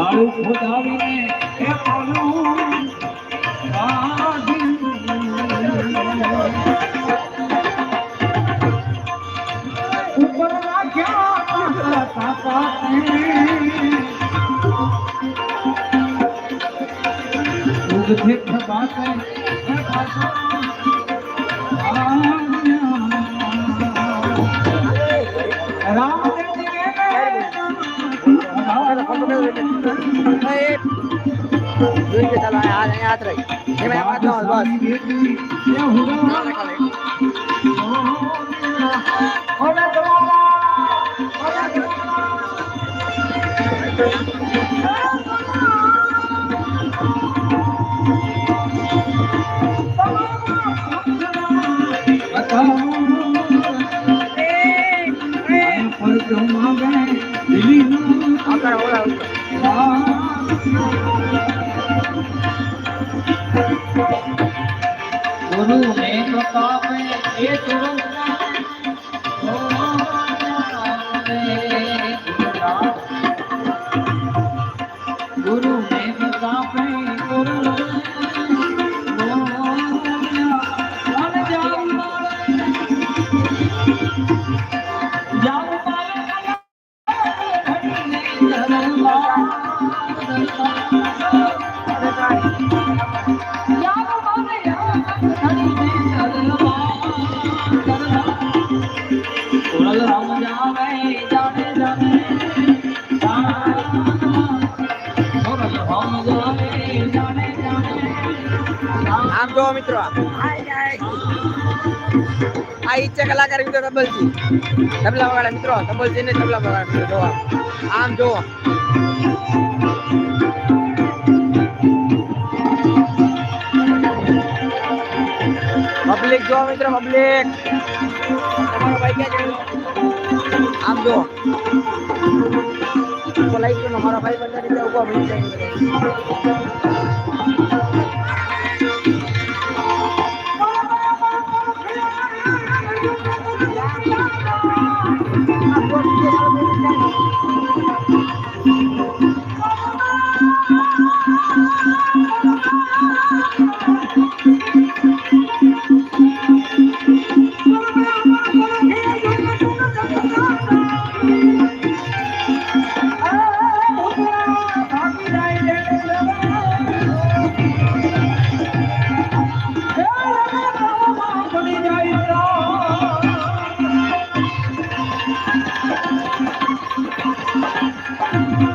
લાડુ ખોદાવીને એ બોલું ઉપર રાખ્યા તાપા ઉગથી ખબાતે તીર્થ બાતે ગુરુ ને પ્રતાપે એ ગુરુ ને પ્રતાપે ગુરુ આમ જો મિત્રો. આ ઈચ્છા કલાકાર મિત્રો તબલજી. તબલા વગાડે મિત્રો તબલજી ને તબલા વગાડે જોવા. આમ જો પબ્લિક જો મિત્રો, પબ્લિક. તમારો ભાઈ ક્યાં આમ જો લાઈક કરો, મારા ભાઈ બધા રીતે ઊભો મળી time.